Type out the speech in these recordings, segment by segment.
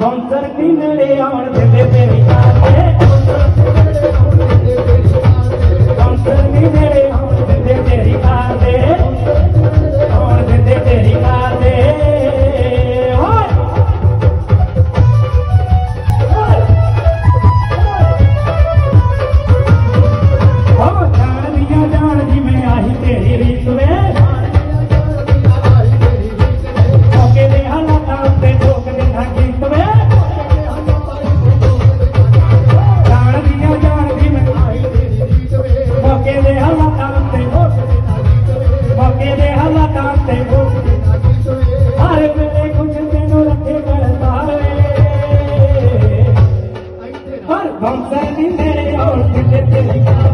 ਬੰਦਰ ਨਹੀਂ ਨੇੜੇ ਆਉਣ ਦਿੰਦੇ ਤੇਰੀ ਯਾਰ ਦੇ ਬੰਦਰ ਨਹੀਂ ਨੇੜੇ ਆਉਣ हम सभी मेरे और तुझे तेरी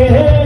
रे